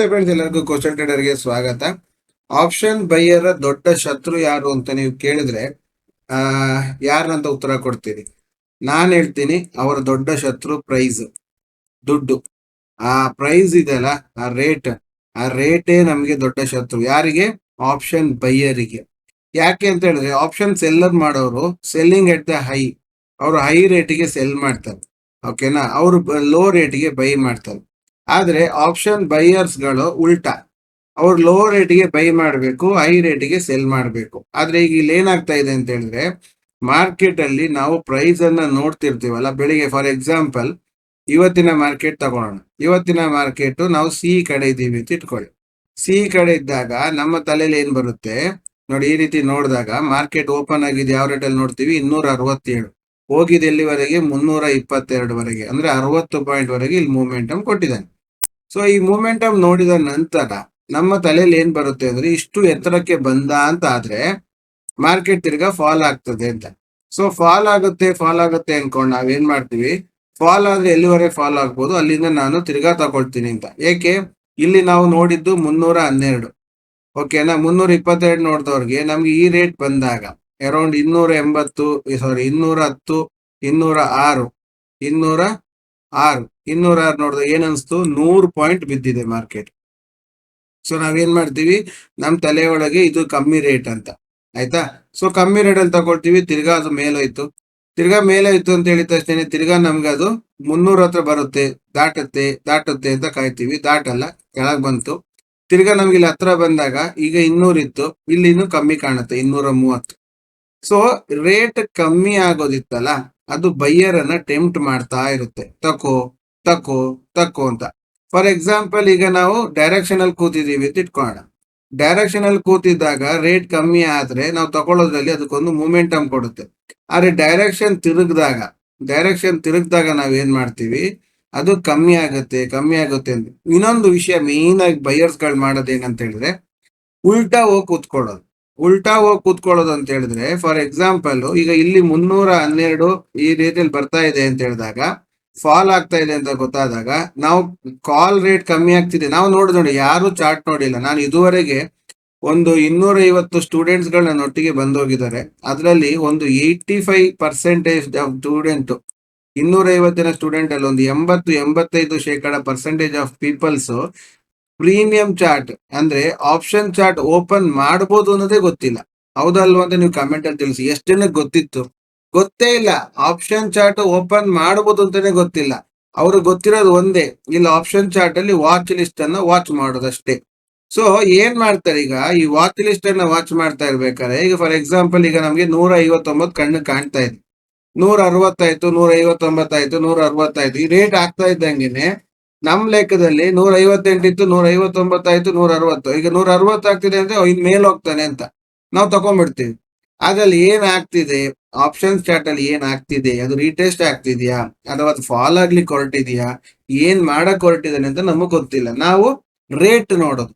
ನಮಸ್ತೆ ಫ್ರೆಂಡ್ಸ್ ಎಲ್ಲರಿಗೂ ಕ್ವಶನ್ ಟ್ರೇಡರ್ಗೆ ಸ್ವಾಗತ. ಆಪ್ಷನ್ ಬೈಯರ ದೊಡ್ಡ ಶತ್ರು ಯಾರು ಅಂತ ನೀವು ಕೇಳಿದ್ರೆ, ಆ ಯಾರನ್ನಂತ ಉತ್ತರ ಕೊಡ್ತೀರಿ? ನಾನ್ ಹೇಳ್ತೀನಿ, ಅವರ ದೊಡ್ಡ ಶತ್ರು ಪ್ರೈಸ್ ದುಡ್ಡು. ಆ ಪ್ರೈಸ್ ಇದೆಯಲ್ಲ ಆ ರೇಟ್ ಆ ರೇಟೇ ನಮಗೆ ದೊಡ್ಡ ಶತ್ರು. ಯಾರಿಗೆ? ಆಪ್ಷನ್ ಬೈಯರಿಗೆ ಯಾಕೆ ಅಂತ ಹೇಳಿದ್ರೆ ಆಪ್ಷನ್ ಸೆಲ್ಲರ್ ಮಾಡೋರು ಸೆಲ್ಲಿಂಗ್ ಎಟ್ ದ ಹೈ ಅವರು ಹೈ ರೇಟಿಗೆ ಸೆಲ್ ಮಾಡ್ತಾರೆ. ಓಕೆನಾ ಅವರು ಲೋ ರೇಟಿಗೆ ಬೈ ಮಾಡ್ತಾರೆ. ಆದ್ರೆ ಆಪ್ಷನ್ ಬೈಯರ್ಸ್ಗಳು ಉಲ್ಟಾ. ಅವ್ರು ಲೋ ರೇಟಿಗೆ ಬೈ ಮಾಡಬೇಕು ಹೈ ರೇಟಿಗೆ ಸೆಲ್ ಮಾಡಬೇಕು. ಆದರೆ ಈಗ ಇಲ್ಲಿ ಏನಾಗ್ತಾ ಇದೆ ಅಂತ ಹೇಳಿದ್ರೆ ಮಾರ್ಕೆಟ್ ಅಲ್ಲಿ ನಾವು ಪ್ರೈಸ್ ಅನ್ನ ನೋಡ್ತಿರ್ತೀವಲ್ಲ, ಬೆಳಿಗ್ಗೆ ಫಾರ್ ಎಕ್ಸಾಂಪಲ್ ಇವತ್ತಿನ ಮಾರ್ಕೆಟ್ ತಗೊಳ್ಳೋಣ ಇವತ್ತಿನ ಮಾರ್ಕೆಟ್ ನಾವು ಸಿ ಕಡೆ ಇದ್ದೀವಿ ಅಂತ ಇಟ್ಕೊಳ್ಳಿ. ಸಿ ಕಡೆ ಇದ್ದಾಗ ನಮ್ಮ ತಲೆಯಲ್ಲಿ ಏನ್ ಬರುತ್ತೆ? ನೋಡಿ, ಈ ರೀತಿ ನೋಡಿದಾಗ ಮಾರ್ಕೆಟ್ ಓಪನ್ ಆಗಿದೆ, ಯಾವ ರೇಟಲ್ಲಿ ನೋಡ್ತೀವಿ? ಇನ್ನೂರ ಅರವತ್ತೇಳು ಹೋಗಿದೆ ಎಲ್ಲಿವರೆಗೆ? ಮುನ್ನೂರ ಇಪ್ಪತ್ತೆರಡುವರೆಗೆ ಅಂದ್ರೆ ಅರವತ್ತು ಪಾಯಿಂಟ್ ವರೆಗೆ ಇಲ್ಲಿ ಮೂಮೆಂಟಮ್ ಕೊಟ್ಟಿದ್ದಾನೆ. ಸೊ ಈ ಮೂಮೆಂಟಮ್ ನೋಡಿದ ನಂತರ ನಮ್ಮ ತಲೆಯಲ್ಲಿ ಏನ್ ಬರುತ್ತೆ ಅಂದ್ರೆ ಇಷ್ಟು ಎತ್ತರಕ್ಕೆ ಬಂದ ಅಂತ ಆದ್ರೆ ಮಾರ್ಕೆಟ್ ತಿರ್ಗಾ ಫಾಲ್ ಆಗ್ತದೆ ಅಂತ. ಸೊ ಫಾಲ್ ಆಗುತ್ತೆ ಫಾಲ್ ಆಗುತ್ತೆ ಅನ್ಕೊಂಡು ನಾವೇನ್ ಮಾಡ್ತೀವಿ? ಫಾಲ್ ಆದ್ರೆ ಎಲ್ಲಿವರೆಗೆ ಫಾಲ್ ಆಗ್ಬೋದು? ಅಲ್ಲಿಂದ ನಾನು ತಿರ್ಗಾ ತಗೊಳ್ತೀನಿ ಅಂತ. ಏಕೆ? ಇಲ್ಲಿ ನಾವು ನೋಡಿದ್ದು ಮುನ್ನೂರ ಹನ್ನೆರಡು. ಓಕೆನಾ ಮುನ್ನೂರ ಇಪ್ಪತ್ತೆರಡು ನೋಡಿದವ್ರಿಗೆ ನಮ್ಗೆ ಈ ರೇಟ್ ಬಂದಾಗ ಅರೌಂಡ್ ಇನ್ನೂರ ಎಂಬತ್ತು ಸಾರಿ ಇನ್ನೂರ ಹತ್ತು, ಇನ್ನೂರ ಆರು, ಇನ್ನೂರ ಆರು. ಇನ್ನೂರ ಆರು ನೋಡಿದ್ರೆ ಏನನ್ಸ್ತು ನೂರು ಪಾಯಿಂಟ್ ಬಿದ್ದಿದೆ ಮಾರ್ಕೆಟ್ ಸೊ ನಾವೇನ್ ಮಾಡ್ತೀವಿ? ನಮ್ ತಲೆಯೊಳಗೆ ಇದು ಕಮ್ಮಿ ರೇಟ್ ಅಂತ. ಆಯ್ತಾ? ಸೊ ಕಮ್ಮಿ ರೇಟ್ ಅಲ್ಲಿ ತಗೊಳ್ತೀವಿ. ತಿರ್ಗಾ ಅದು ಮೇಲೋಯ್ತು. ತಿರ್ಗಾ ಮೇಲೋಯ್ತು ಅಂತ ಹೇಳಿದ ತಕ್ಷಣ ತಿರ್ಗಾ ನಮ್ಗೆ ಅದು ಮುನ್ನೂರ ಹತ್ರ ಬರುತ್ತೆ. ದಾಟುತ್ತೆ ದಾಟುತ್ತೆ ಅಂತ ಕಾಯ್ತೀವಿ. ದಾಟಲ್ಲ, ಕೆಳಗ್ ಬಂತು. ತಿರ್ಗಾ ನಮ್ಗೆ ಇಲ್ಲಿ ಹತ್ರ ಬಂದಾಗ ಈಗ ಇನ್ನೂರ್ ಇತ್ತು. ಇಲ್ಲಿ ಇನ್ನೂ ಕಮ್ಮಿ ಕಾಣುತ್ತೆ, ಇನ್ನೂರ ಮೂವತ್ತು. ಸೊ ರೇಟ್ ಕಮ್ಮಿ ಆಗೋದಿತ್ತಲ್ಲ ಅದು ಬೈಯರ್ ಅನ್ನ ಟೆಂಪ್ಟ್ ಮಾಡ್ತಾ ಇರುತ್ತೆ. ತಕೋ ತಕೋ ತಕೋ ಅಂತ. ಫಾರ್ ಎಕ್ಸಾಂಪಲ್ ಈಗ ನಾವು ಡೈರೆಕ್ಷನ್ ಅಲ್ಲಿ ಕೂತಿದೀವಿ ಅಂತ ಇಟ್ಕೊಳ್ಳೋಣ ಡೈರೆಕ್ಷನ್ ಅಲ್ಲಿ ಕೂತಿದ್ದಾಗ ರೇಟ್ ಕಮ್ಮಿ ಆದ್ರೆ ನಾವು ತಗೊಳ್ಳೋದ್ರಲ್ಲಿ ಅದಕ್ಕೊಂದು ಮೂಮೆಂಟಮ್ ಕೊಡುತ್ತೆ. ಆದ್ರೆ ಡೈರೆಕ್ಷನ್ ತಿರುಗಿದಾಗ ಡೈರೆಕ್ಷನ್ ತಿರುಗಿದಾಗ ನಾವ್ ಏನ್ ಮಾಡ್ತೀವಿ? ಅದು ಕಮ್ಮಿ ಆಗುತ್ತೆ ಕಮ್ಮಿ ಆಗುತ್ತೆ ಅಂತ. ಇನ್ನೊಂದು ವಿಷಯ ಮೇನ್ ಆಗಿ ಬೈಯರ್ಸ್ಗಳು ಮಾಡೋದು ಏನಂತ ಹೇಳಿದ್ರೆ, ಉಲ್ಟಾ ಹೋಗಿ ಕೂತ್ಕೊಳ್ಳೋದು. ಉಲ್ಟಾ ಹೋಗಿ ಕೂತ್ಕೊಳ್ಳೋದು ಅಂತ ಹೇಳಿದ್ರೆ ಫಾರ್ ಎಕ್ಸಾಂಪಲ್ ಈಗ ಇಲ್ಲಿ ಮುನ್ನೂರ ಹನ್ನೆರಡು ಈ ರೀತಿಯಲ್ಲಿ ಬರ್ತಾ ಇದೆ ಅಂತ ಹೇಳಿದಾಗ ಫಾಲ್ ಆಗ್ತಾ ಇದೆ ಅಂತ ಗೊತ್ತಾದಾಗ, ನಾವು ಕಾಲ್ ರೇಟ್ ಕಮ್ಮಿ ಆಗ್ತಿದೆ. ನಾವು ನೋಡಿ ನೋಡಿ, ಯಾರು ಚಾರ್ಟ್ ನೋಡಿಲ್ಲ. ನಾನು ಇದುವರೆಗೆ ಒಂದು ಇನ್ನೂರ ಐವತ್ತು ಸ್ಟೂಡೆಂಟ್ಸ್ಗಳು ನನ್ನ ಒಟ್ಟಿಗೆ ಬಂದೋಗಿದ್ದಾರೆ. ಅದರಲ್ಲಿ ಒಂದು eighty five percentage of student ಇನ್ನೂರ ಐವತ್ತಿನ ಸ್ಟೂಡೆಂಟ್ ಅಲ್ಲಿ ಒಂದು ಎಂಬತ್ತು, ಎಂಬತ್ತೈದು ಶೇಕಡ percentage of peoples premium chart ಅಂದ್ರೆ ಆಪ್ಷನ್ ಚಾರ್ಟ್ ಓಪನ್ ಮಾಡಬಹುದು ಅನ್ನೋದೇ ಗೊತ್ತಿಲ್ಲ. ಹೌದಲ್ವಾ ಅಂತ ನೀವು ಕಮೆಂಟ್ ಅಲ್ಲಿ ತಿಳಿಸಿ. ಎಷ್ಟು ಜನಕ್ಕೆ ಗೊತ್ತಿತ್ತು? ಗೊತ್ತೇ ಇಲ್ಲ. ಆಪ್ಷನ್ ಚಾರ್ಟ್ ಓಪನ್ ಮಾಡಬಹುದು ಅಂತಾನೆ ಗೊತ್ತಿಲ್ಲ. ಅವರು ಗೊತ್ತಿರೋದು ಒಂದೇ. ಇಲ್ಲಿ, ಆಪ್ಷನ್ ಚಾರ್ಟ್ ಅಲ್ಲಿ ವಾಚ್ ಲಿಸ್ಟ್ ಅನ್ನ ವಾಚ್ ಮಾಡೋದಷ್ಟೇ. ಸೊ ಏನ್ ಮಾಡ್ತಾರೆ ಈಗ? ಈ ವಾಚ್ ಲಿಸ್ಟ್ ಅನ್ನ ವಾಚ್ ಮಾಡ್ತಾ ಇರ್ಬೇಕಾದ್ರೆ, ಈಗ ಫಾರ್ ಎಕ್ಸಾಂಪಲ್ ಈಗ ನಮ್ಗೆ ನೂರ ಐವತ್ತೊಂಬತ್ತು ಕಣ್ಣು ಕಾಣ್ತಾ ಇದೆ. ನೂರ ಅರವತ್ತಾಯ್ತು ನೂರ ಐವತ್ತೊಂಬತ್ತಾಯ್ತು ನೂರ ಅರವತ್ತಾಯ್ತು ಈ ರೇಟ್ ಆಗ್ತಾ ಇದ್ದಂಗೆನೆ ನಮ್ ಲೆಕ್ಕದಲ್ಲಿ ನೂರ ಐವತ್ತೆಂಟಿತ್ತು ನೂರ ಐವತ್ತೊಂಬತ್ತಾಯ್ತು ನೂರ ಅರವತ್ತು ಈಗ ನೂರ ಅರವತ್ತು ಆಗ್ತಿದೆ ಅಂದ್ರೆ ಇನ್ ಮೇಲ್ ಹೋಗ್ತಾನೆ ಅಂತ. ನಾವು ತಗೊಂಡ್ಬಿಡ್ತೀವಿ ಅದ್ರಲ್ಲಿ ಏನ್ ಆಗ್ತಿದೆ? ಆಪ್ಷನ್ ಚಾರ್ಟ್ ಅಲ್ಲಿ ಏನ್ ಆಗ್ತಿದೆ? ಅದು ರೀಟೆಸ್ಟ್ ಆಗ್ತಿದ್ಯಾ? ಅಥವಾ ಅದು ಫಾಲ್ ಆಗ್ಲಿಕ್ಕೆ ಹೊರಟಿದ್ಯಾ? ಏನ್ ಮಾಡಕ್ ಹೊರಟಿದ್ದಾನೆ ಅಂತ ನಮಗ್ ಗೊತ್ತಿಲ್ಲ. ನಾವು ರೇಟ್ ನೋಡೋದು.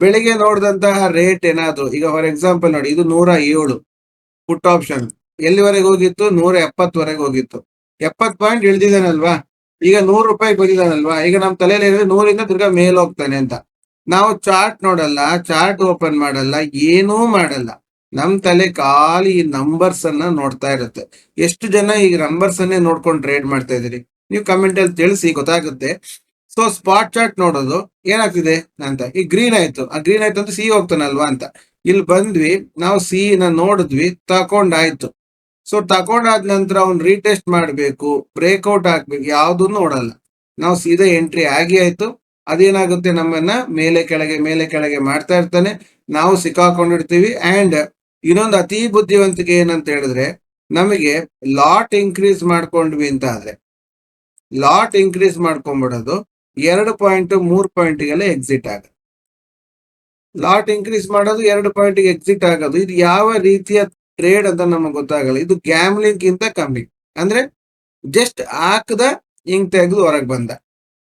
ಬೆಳಿಗ್ಗೆ ನೋಡಿದಂತಹ ರೇಟ್ ಏನಾದ್ರು, ಈಗ ಫಾರ್ ಎಕ್ಸಾಂಪಲ್ ನೋಡಿ, ಇದು ನೂರ ಏಳು ಪುಟ್ ಆಪ್ಷನ್ ಎಲ್ಲಿವರೆಗೆ ಹೋಗಿತ್ತು? ನೂರ ಎಪ್ಪತ್ತವರೆಗೆ ಹೋಗಿತ್ತು. ಎಪ್ಪತ್ ಪಾಯಿಂಟ್ ಇಳ್ದಿದ್ದಾನಲ್ವಾ? ಈಗ ನೂರು ರೂಪಾಯಿ ಬಂದಿದ್ದಾನಲ್ವಾ ಈಗ ನಮ್ ತಲೆಯಲ್ಲಿ ಇರೋದು ನೂರಿಂದ ತಿರ್ಗಾ ಮೇಲ್ ಹೋಗ್ತಾನೆ ಅಂತ. ನಾವು ಚಾರ್ಟ್ ನೋಡಲ್ಲ, ಚಾರ್ಟ್ ಓಪನ್ ಮಾಡಲ್ಲ, ಏನೂ ಮಾಡಲ್ಲ. ನಮ್ ತಲೆ ಖಾಲಿ ಈ ನಂಬರ್ಸ್ ಅನ್ನ ನೋಡ್ತಾ ಇರುತ್ತೆ. ಎಷ್ಟು ಜನ ಈಗ ನಂಬರ್ಸ್ ಅನ್ನೇ ನೋಡ್ಕೊಂಡು ಟ್ರೇಡ್ ಮಾಡ್ತಾ ಇದೀರಿ ನೀವು ಕಮೆಂಟ್ ಅಲ್ಲಿ ತಿಳಿಸಿ, ಗೊತ್ತಾಗುತ್ತೆ. ಸೊ ಸ್ಪಾಟ್ ಚಾರ್ಟ್ ನೋಡೋದು, ಏನಾಗ್ತಿದೆ ಅಂತ. ಈ ಗ್ರೀನ್ ಆಯ್ತು. ಆ ಗ್ರೀನ್ ಆಯ್ತು ಅಂತ ಸಿ ಹೋಗ್ತಾನಲ್ವಾ ಅಂತ. ಇಲ್ಲಿ ಬಂದ್ವಿ, ನಾವು ಸಿ ನ ನೋಡಿದ್ವಿ, ತಕೊಂಡಾಯ್ತು. ಸೊ ತಗೊಂಡಾದ ನಂತರ ಅವ್ನು ರೀಟೆಸ್ಟ್ ಮಾಡಬೇಕು ಬ್ರೇಕ್ಔಟ್ ಹಾಕ್ಬೇಕು, ಯಾವುದು ನೋಡಲ್ಲ. ನಾವು ಸೀದಾ ಎಂಟ್ರಿ ಆಗಿ ಆಯ್ತು. ಅದೇನಾಗುತ್ತೆ ನಮ್ಮನ್ನ ಮೇಲೆ ಕೆಳಗೆ ಮೇಲೆ ಕೆಳಗೆ ಮಾಡ್ತಾ ಇರ್ತಾನೆ. ನಾವು ಸಿಕ್ಕಾಕೊಂಡಿರ್ತೀವಿ. ಅಂಡ್ ಇನ್ನೊಂದು ಅತಿ ಬುದ್ಧಿವಂತಿಕೆ ಏನಂತ ಹೇಳಿದ್ರೆ, ನಮಗೆ ಲಾಟ್ ಇನ್ಕ್ರೀಸ್ ಮಾಡ್ಕೊಂಡ್ವಿ ಅಂತ ಆದ್ರೆ ಲಾಟ್ ಇನ್ಕ್ರೀಸ್ ಮಾಡ್ಕೊಂಡ್ಬಿಡೋದು ಎರಡು ಪಾಯಿಂಟ್ ಮೂರು ಪಾಯಿಂಟ್ಗೆಲ್ಲ ಎಕ್ಸಿಟ್ ಆಗುತ್ತೆ ಲಾಟ್ ಇನ್ಕ್ರೀಸ್ ಮಾಡೋದು ಎರಡು ಪಾಯಿಂಟ್ಗೆ ಎಕ್ಸಿಟ್ ಆಗೋದು. ಇದು ಯಾವ ರೀತಿಯ ಟ್ರೇಡ್ ಅಂತ ನಮಗೆ ಗೊತ್ತಾಗಲ್ಲ. ಇದು ಗ್ಯಾಮ್ಲಿಂಗ್ ಗಿಂತ ಕಮ್ಮಿ. ಅಂದ್ರೆ ಜಸ್ಟ್ ಹಾಕದ ಹಿಂಗ್ ತೆಗೆದು ಹೊರಗೆ ಬಂದ.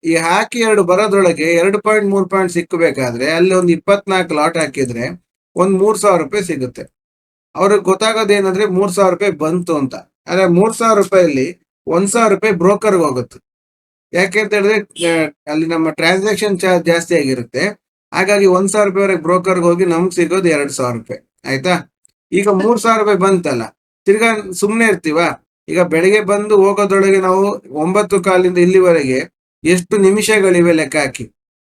ಈ ಹಾಕಿ ಎರಡು ಬರೋದ್ರೊಳಗೆ ಎರಡು ಪಾಯಿಂಟ್ ಮೂರು ಪಾಯಿಂಟ್ ಸಿಕ್ಕಬೇಕಾದ್ರೆ ಅಲ್ಲಿ ಒಂದು ಇಪ್ಪತ್ನಾಲ್ಕು ಲಾಟ್ ಹಾಕಿದ್ರೆ ಒಂದ್ ಮೂರ್ ಸಾವಿರ ರೂಪಾಯಿ ಸಿಗುತ್ತೆ. ಅವ್ರಿಗೆ ಗೊತ್ತಾಗೋದೇನಂದ್ರೆ ಮೂರ್ ಸಾವಿರ ರೂಪಾಯಿ ಬಂತು ಅಂತ. ಆದ್ರೆ ಮೂರ್ ಸಾವಿರ ರೂಪಾಯಲ್ಲಿ ಒಂದ್ ಸಾವಿರ ರೂಪಾಯಿ ಬ್ರೋಕರ್ಗೆ ಹೋಗುತ್ತೆ. ಯಾಕೆ ಅಂತ ಹೇಳಿದ್ರೆ ಅಲ್ಲಿ ನಮ್ಮ ಟ್ರಾನ್ಸಾಕ್ಷನ್ ಚಾರ್ಜ್ ಜಾಸ್ತಿ ಆಗಿರುತ್ತೆ. ಹಾಗಾಗಿ ಒಂದ್ ಸಾವಿರ ರೂಪಾಯಿವರೆಗೆ ಬ್ರೋಕರ್ಗೆ ಹೋಗಿ ನಮ್ಗೆ ಸಿಗೋದು ಎರಡ್ ಸಾವಿರ ರೂಪಾಯಿ. ಆಯ್ತಾ? ಈಗ ಮೂರ್ ಸಾವಿರ ರೂಪಾಯಿ ಬಂತಲ್ಲ, ತಿರ್ಗಾ ಸುಮ್ನೆ ಇರ್ತೀವ? ಈಗ ಬೆಳಿಗ್ಗೆ ಬಂದು ಹೋಗೋದ್ರೊಳಗೆ ನಾವು ಒಂಬತ್ತು ಕಾಲಿಂದ ಇಲ್ಲಿವರೆಗೆ ಎಷ್ಟು ನಿಮಿಷಗಳಿವೆ ಲೆಕ್ಕ ಹಾಕಿ?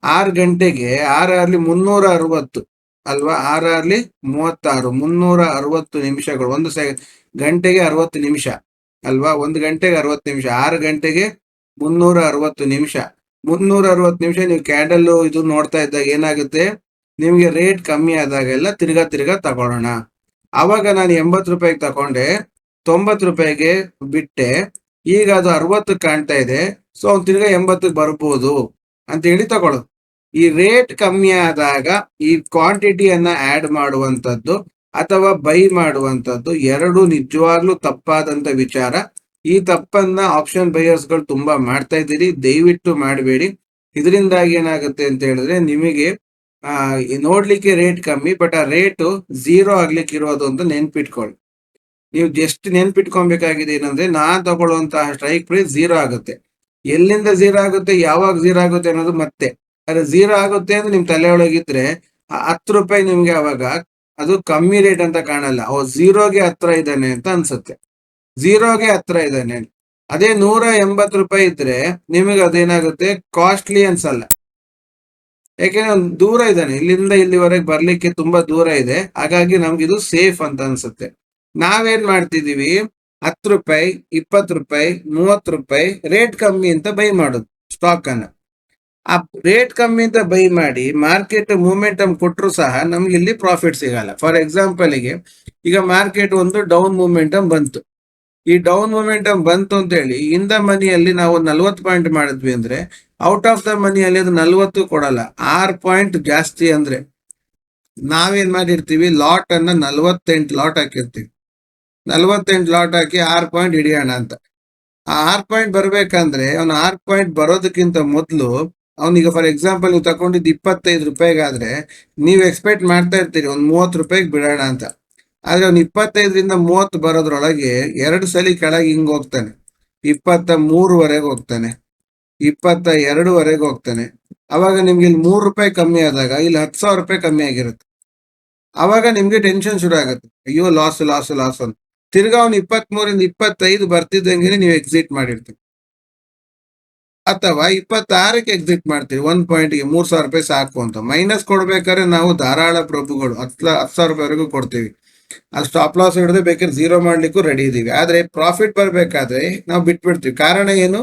ಆರು ಗಂಟೆಗೆ ಆರಲ್ಲಿ ಮುನ್ನೂರ ಅರವತ್ತು, ಅಲ್ವಾ? ಆರಲ್ಲಿ ಮೂವತ್ತಾರು, ಮುನ್ನೂರ ಅರವತ್ತು ನಿಮಿಷಗಳು, ಒಂದು ಸೆ, ಗಂಟೆಗೆ ಅರವತ್ತು ನಿಮಿಷ, ಅಲ್ವಾ? ಒಂದು ಗಂಟೆಗೆ ಅರವತ್ತು ನಿಮಿಷ, ಆರು ಗಂಟೆಗೆ ಮುನ್ನೂರ ಅರವತ್ತು ನಿಮಿಷ. ಮುನ್ನೂರ ಅರವತ್ತು ನಿಮಿಷ ನೀವು ಕ್ಯಾಂಡಲ್ ಇದು ನೋಡ್ತಾ ಇದ್ದಾಗ ಏನಾಗುತ್ತೆ? ನಿಮ್ಗೆ ರೇಟ್ ಕಮ್ಮಿ ಆದಾಗೆಲ್ಲ ತಿರ್ಗಾ ತಿರ್ಗಾ ತಗೊಳ್ಳೋಣ. ಅವಾಗ ನಾನು ಎಂಬತ್ತು ರೂಪಾಯಿಗೆ ತಗೊಂಡೆ, ತೊಂಬತ್ತು ರೂಪಾಯಿಗೆ ಬಿಟ್ಟೆ, ಈಗ ಅದು ಅರವತ್ತು ಕಾಣ್ತಾ ಇದೆ ಸೊ ಅವ್ನು ತಿರ್ಗಾ ಎಂಬತ್ತಕ್ಕೆ ಬರ್ಬೋದು ಅಂತ ಹೇಳಿ ತಗೊಳ್ಳೋದು. ಈ ರೇಟ್ ಕಮ್ಮಿ ಆದಾಗ ಈ ಕ್ವಾಂಟಿಟಿಯನ್ನ ಆಡ್ ಮಾಡುವಂಥದ್ದು ಅಥವಾ ಬೈ ಮಾಡುವಂಥದ್ದು ಎರಡು ನಿಜವಾಗ್ಲೂ ತಪ್ಪಾದಂತ ವಿಚಾರ. ಈ ತಪ್ಪನ್ನ ಆಪ್ಷನ್ ಬೈಯರ್ಸ್ಗಳು ತುಂಬಾ ಮಾಡ್ತಾ ಇದ್ದೀರಿ, ದಯವಿಟ್ಟು ಮಾಡಬೇಡಿ. ಇದರಿಂದಾಗಿ ಏನಾಗುತ್ತೆ ಅಂತ ಹೇಳಿದ್ರೆ ನಿಮಗೆ ನೋಡ್ಲಿಕ್ಕೆ ರೇಟ್ ಕಮ್ಮಿ ಬಟ್ ಆ ರೇಟ್ ಝೀರೋ ಆಗ್ಲಿಕ್ಕೆ ಇರೋದು ಅಂತ ನೆನ್ಪಿಟ್ಕೊಳ್ಳಿ ನೀವು ಜಸ್ಟ್ ನೆನ್ಪಿಟ್ಕೊಬೇಕಾಗಿದೆ ಏನಂದ್ರೆ, ನಾನ್ ತಗೊಳ್ಳುವಂತಹ ಸ್ಟ್ರೈಕ್ ಪ್ರೈಸ್ ಝೀರೋ ಆಗುತ್ತೆ. ಎಲ್ಲಿಂದ ಝೀರೋ ಆಗುತ್ತೆ, ಯಾವಾಗ ಝೀರೋ ಆಗುತ್ತೆ ಅನ್ನೋದು ಮತ್ತೆ. ಅದೇ ಝೀರೋ ಆಗುತ್ತೆ ಅಂದ್ರೆ ನಿಮ್ ತಲೆ ಒಳಗಿದ್ರೆ ಹತ್ತು ರೂಪಾಯಿ ನಿಮ್ಗೆ ಅವಾಗ ಅದು ಕಮ್ಮಿ ರೇಟ್ ಅಂತ ಕಾಣಲ್ಲ. ಓ ಝೀರೋಗೆ ಹತ್ರ ಇದ್ದಾನೆ ಅಂತ ಅನ್ಸುತ್ತೆ. ಝೀರೋಗೆ ಹತ್ರ ಇದ್ದಾನೆ. ಅದೇ ನೂರ ಎಂಬತ್ತು ರೂಪಾಯಿ ಇದ್ರೆ ನಿಮಗೆ ಅದೇನಾಗುತ್ತೆ? ಕಾಸ್ಟ್ಲಿ ಅನ್ಸಲ್ಲ. ಯಾಕೆಂದ್ರೆ ದೂರ ಇದ್ದಾನೆ. ಇಲ್ಲಿಂದ ಇಲ್ಲಿವರೆಗೆ ಬರ್ಲಿಕ್ಕೆ ತುಂಬಾ ದೂರ ಇದೆ. ಹಾಗಾಗಿ ನಮ್ಗೆ ಇದು ಸೇಫ್ ಅಂತ ಅನ್ಸುತ್ತೆ. ನಾವೇನ್ ಮಾಡ್ತಿದೀವಿ ಹತ್ತು ರೂಪಾಯಿ, ಇಪ್ಪತ್ತು ರೂಪಾಯಿ, ಮೂವತ್ತು ರೂಪಾಯಿ ರೇಟ್ ಕಮ್ಮಿ ಅಂತ ಬೈ ಮಾಡೋದು ಸ್ಟಾಕ್ ಅನ್ನ. ಆ ರೇಟ್ ಕಮ್ಮಿ ಅಂತ ಬೈ ಮಾಡಿ ಮಾರ್ಕೆಟ್ ಮೂಮೆಂಟಮ್ ಕೊಟ್ಟರು ಸಹ ನಮ್ಗೆ ಇಲ್ಲಿ ಪ್ರಾಫಿಟ್ ಸಿಗಲ್ಲ. ಫಾರ್ ಎಕ್ಸಾಂಪಲ್ ಈಗ ಮಾರ್ಕೆಟ್ ಒಂದು ಡೌನ್ ಮೂಮೆಂಟಮ್ ಬಂತು. ಈ ಡೌನ್ ಮೊಮೆಂಟಮ್ ಬಂತು ಅಂತ ಹೇಳಿ ಇಂದ ಮನಿಯಲ್ಲಿ ನಾವು ನಲ್ವತ್ತು ಪಾಯಿಂಟ್ ಮಾಡಿದ್ವಿ ಅಂದ್ರೆ ಔಟ್ ಆಫ್ ದ ಮನಿಯಲ್ಲಿ ಅದು ನಲ್ವತ್ತು ಕೊಡಲ್ಲ, ಆರ್ ಪಾಯಿಂಟ್ ಜಾಸ್ತಿ ಅಂದ್ರೆ, ನಾವೇನ್ ಮಾಡಿರ್ತೀವಿ ಲಾಟ್ ಅನ್ನ ನಲ್ವತ್ತೆಂಟು ಲಾಟ್ ಹಾಕಿರ್ತೀವಿ. ನಲ್ವತ್ತೆಂಟು ಲಾಟ್ ಹಾಕಿ ಆರ್ ಪಾಯಿಂಟ್ ಹಿಡಿಯೋಣ ಅಂತ. ಆ ಆರ್ ಪಾಯಿಂಟ್ ಬರ್ಬೇಕಂದ್ರೆ, ಅವ್ನು ಆರ್ ಪಾಯಿಂಟ್ ಬರೋದಕ್ಕಿಂತ ಮೊದಲು, ಅವ್ನೀಗ ಫಾರ್ ಎಕ್ಸಾಂಪಲ್ ನೀವು ತಗೊಂಡಿದ್ದು ಇಪ್ಪತ್ತೈದು ರೂಪಾಯಿಗಾದ್ರೆ, ನೀವು ಎಕ್ಸ್ಪೆಕ್ಟ್ ಮಾಡ್ತಾ ಇರ್ತೀರಿ, ಒಂದು ಮೂವತ್ತು ರೂಪಾಯಿಗೆ ಬಿಡೋಣ ಅಂತ. ಆದ್ರೆ ಅವ್ನು ಇಪ್ಪತ್ತೈದರಿಂದ ಮೂವತ್ತು ಬರೋದ್ರೊಳಗೆ ಎರಡು ಸಲ ಕೆಳಗೆ ಹಿಂಗ್ ಹೋಗ್ತಾನೆ. ಇಪ್ಪತ್ತ ಮೂರುವರೆಗೆ ಹೋಗ್ತಾನೆ. ಇಪ್ಪತ್ತ ಎರಡುವರೆಗೆ ಹೋಗ್ತಾನೆ. ಅವಾಗ ನಿಮ್ಗೆ ಇಲ್ಲಿ ಮೂರು ರೂಪಾಯಿ ಕಮ್ಮಿ ಆದಾಗ ಇಲ್ಲಿ ಹತ್ತು ಸಾವಿರ ರೂಪಾಯಿ ಕಮ್ಮಿ ಆಗಿರುತ್ತೆ. ಅವಾಗ ನಿಮ್ಗೆ ಟೆನ್ಷನ್ ಶುರು ಆಗುತ್ತೆ. ಅಯ್ಯೋ ಲಾಸ್ ಲಾಸ್ ಲಾಸ್ ಅಂತ. ತಿರ್ಗಾ ಅವ್ನು ಇಪ್ಪತ್ತ್ ಮೂರಿಂದ ಇಪ್ಪತ್ತೈದು ಬರ್ತಿದ್ದಂಗೆ ನೀವು ಎಕ್ಸಿಟ್ ಮಾಡಿರ್ತೀವಿ ಅಥವಾ ಇಪ್ಪತ್ತಾರಕ್ಕೆ ಎಕ್ಸಿಟ್ ಮಾಡ್ತೀವಿ ಒಂದ್ ಪಾಯಿಂಟ್ಗೆ ಮೂರ್ ಸಾವಿರ ರೂಪಾಯಿ ಸಾಕು ಅಂತ. ಮೈನಸ್ ಕೊಡ್ಬೇಕಾದ್ರೆ ನಾವು ಧಾರಾಳ ಪ್ರಭುಗಳು. ಹತ್ತು ಹತ್ತು ಸಾವಿರ ರೂಪಾಯಿವರೆಗೂ ಕೊಡ್ತೀವಿ. ಅದು ಸ್ಟಾಪ್ ಲಾಸ್ ಹಿಡಿದು ಬೇಕಾದ್ರೆ ಜೀರೋ ಮಾಡ್ಲಿಕ್ಕೂ ರೆಡಿ ಇದೀವಿ. ಆದ್ರೆ ಪ್ರಾಫಿಟ್ ಬರ್ಬೇಕಾದ್ರೆ ನಾವು ಬಿಟ್ಬಿಡ್ತೀವಿ. ಕಾರಣ ಏನು?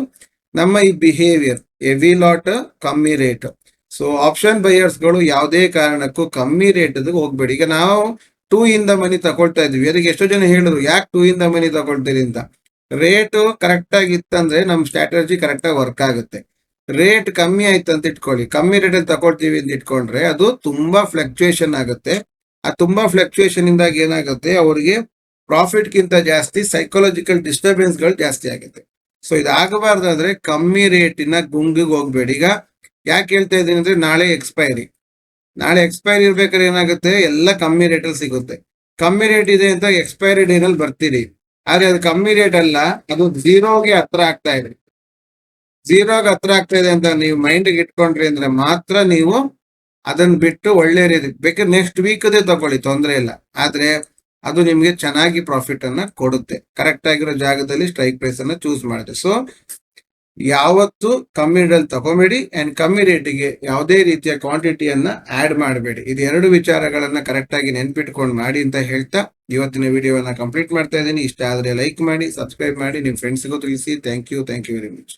ನಮ್ಮ ಈ ಬಿಹೇವಿಯರ್ ಎವಿ ಲಾಟ್ ಕಮ್ಮಿ ರೇಟ್ ಸೊ ಆಪ್ಷನ್ ಬೈಯರ್ಸ್ಗಳು ಯಾವುದೇ ಕಾರಣಕ್ಕೂ ಕಮ್ಮಿ ರೇಟ್ ಹೋಗ್ಬೇಡಿ. ಈಗ ನಾವು ಟೂ ಇಂದ ಮನಿ ತಗೊಳ್ತಾ ಇದೀವಿ ಅದಕ್ಕೆ ಎಷ್ಟೋ ಜನ ಹೇಳಿದ್ರು, ಯಾಕೆ ಟೂ ಇಂದ ಮನಿ ತಗೊಳ್ತೀರಿ ಅಂತ? ರೇಟ್ ಕರೆಕ್ಟ್ ಆಗಿ ಇತ್ತಂದ್ರೆ ನಮ್ ಸ್ಟ್ರಾಟಜಿ ಕರೆಕ್ಟ್ ಆಗಿ ವರ್ಕ್ ಆಗುತ್ತೆ. ರೇಟ್ ಕಮ್ಮಿ ಆಯ್ತು ಅಂತ ಇಟ್ಕೊಳ್ಳಿ. ಕಮ್ಮಿ ರೇಟ್ ಅಲ್ಲಿ ತಗೊಳ್ತೀವಿ ಅಂತ ಇಟ್ಕೊಂಡ್ರೆ ಅದು ತುಂಬಾ ಫ್ಲಕ್ಚುಯೇಷನ್ ಆಗುತ್ತೆ. ಆ ತುಂಬಾ ಫ್ಲಕ್ಚುಯೇಷನ್ ಇಂದಾಗಿ ಏನಾಗುತ್ತೆ? ಅವರಿಗೆ ಪ್ರಾಫಿಟ್ ಗಿಂತ ಜಾಸ್ತಿ ಸೈಕಾಲಜಿಕಲ್ ಡಿಸ್ಟರ್ಬೆನ್ಸ್ಗಳು ಜಾಸ್ತಿ ಆಗುತ್ತೆ. ಸೊ ಇದಾಗಬಾರ್ದಾದ್ರೆ ಕಮ್ಮಿ ರೇಟಿನ ಗುಂಗಿಗೆ ಹೋಗ್ಬೇಡಿ. ಈಗ ಯಾಕೆ ಹೇಳ್ತಾ ಇದ್ದೀನಿ ಅಂದ್ರೆ ನಾಳೆ ಎಕ್ಸ್ಪೈರಿ ನಾಳೆ ಎಕ್ಸ್ಪೈರಿ ಇರ್ಬೇಕಾದ್ರೆ ಏನಾಗುತ್ತೆ? ಎಲ್ಲ ಕಮ್ಮಿ ರೇಟಲ್ಲಿ ಸಿಗುತ್ತೆ. ಕಮ್ಮಿ ರೇಟ್ ಇದೆ ಅಂತ ಎಕ್ಸ್ಪೈರಿ ಡೇನಲ್ಲಿ ಬರ್ತೀರಿ. ಆದ್ರೆ ಅದು ಕಮ್ಮಿ ರೇಟ್ ಅಲ್ಲ, ಅದು ಝೀರೋಗೆ ಹತ್ರ ಆಗ್ತಾ ಇದೆ. ಝೀರೋಗೆ ಹತ್ರ ಆಗ್ತಾ ಇದೆ ಅಂತ ನೀವು ಮೈಂಡ್ಗೆ ಇಟ್ಕೊಂಡ್ರಿ ಅಂದ್ರೆ ಮಾತ್ರ ನೀವು ಅದನ್ನ ಬಿಟ್ಟು ಒಳ್ಳೆ ರೀತಿ ಬೇಕಾದ್ರೆ ನೆಕ್ಸ್ಟ್ ವೀಕದೇ ತಗೊಳ್ಳಿ, ತೊಂದರೆ ಇಲ್ಲ. ಆದ್ರೆ ಅದು ನಿಮ್ಗೆ ಚೆನ್ನಾಗಿ ಪ್ರಾಫಿಟ್ ಅನ್ನ ಕೊಡುತ್ತೆ. ಕರೆಕ್ಟ್ ಆಗಿರೋ ಜಾಗದಲ್ಲಿ ಸ್ಟ್ರೈಕ್ ಪ್ರೈಸ್ ಅನ್ನ ಚೂಸ್ ಮಾಡಿದೆ. ಸೊ ಯಾವತ್ತು ಕಮ್ಮಿ ರೇಟಲ್ಲಿ ತಗೊಂಬೇಡಿ ಅಂಡ್ ಕಮ್ಮಿ ರೇಟಿಗೆ ಯಾವುದೇ ರೀತಿಯ ಕ್ವಾಂಟಿಟಿಯನ್ನ ಆಡ್ ಮಾಡಬೇಡಿ. ಇದು ಎರಡು ವಿಚಾರಗಳನ್ನ ಕರೆಕ್ಟ್ ಆಗಿ ನೆನ್ಪಿಟ್ಕೊಂಡು ಮಾಡಿ ಅಂತ ಹೇಳ್ತಾ ಇವತ್ತಿನ ವಿಡಿಯೋವನ್ನ ಕಂಪ್ಲೀಟ್ ಮಾಡ್ತಾ ಇದ್ದೀನಿ. ಇಷ್ಟ ಆದ್ರೆ ಲೈಕ್ ಮಾಡಿ ಸಬ್ಸ್ಕ್ರೈಬ್ ಮಾಡಿ. ನಿಮ್ಮ ಫ್ರೆಂಡ್ಸ್ಗೂ ತಿಳಿಸಿ. Thank you thank you very much